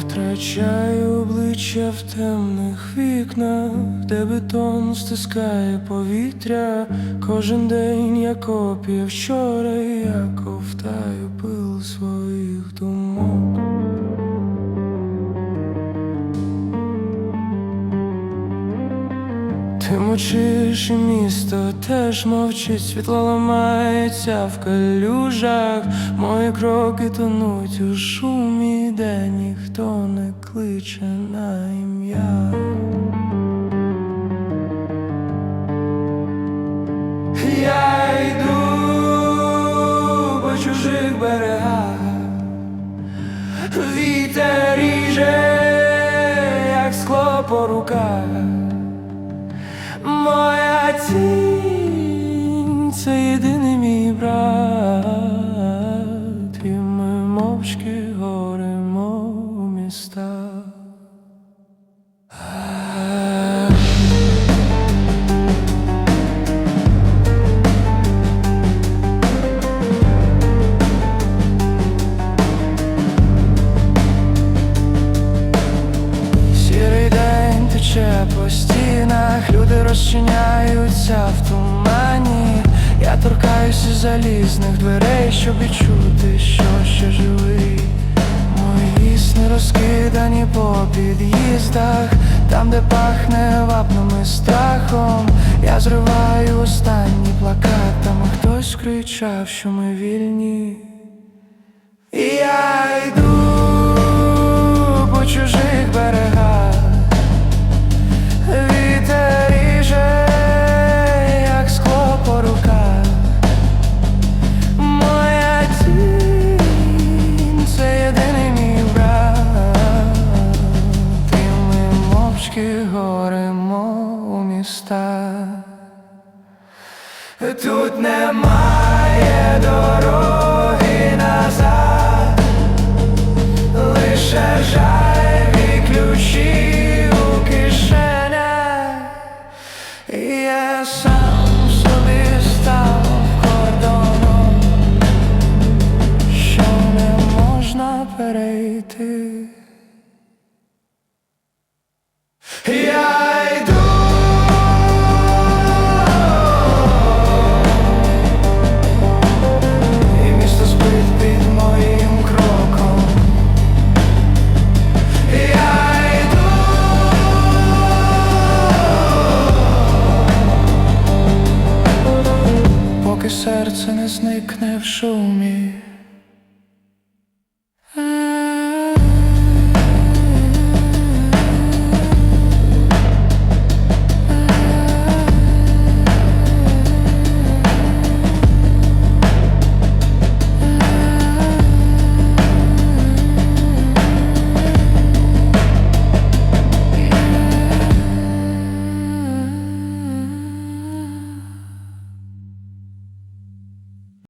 Вивчаю обличчя в темних вікнах, де бетон стискає повітря. Кожен день я копія вчора, я ковтаю пил своїх думок. Ти мовчиш і місто теж мовчить, світло ламається в калюжах, мої кроки тонуть у шумі, де ніхто не кличе на ім'я. Я йду по чужих берегах, вітер ріже, як скло по руках. Моя тінь це єдиний мій брат, і ми мовчки горемо у містах. Сірий день розчиняються в тумані. Я торкаюся залізних дверей, щоб відчути, що ще живий. Мої сни розкидані по під'їздах, там, де пахне вапнами страхом. Я зриваю останні плакатами, хтось кричав, що ми вільні. І горемо у містах. Тут немає дороги назад, лише жайві ключі у кишенях. Я сам собі став кордоном, що не можна перейти. Серце не зникне в шумі.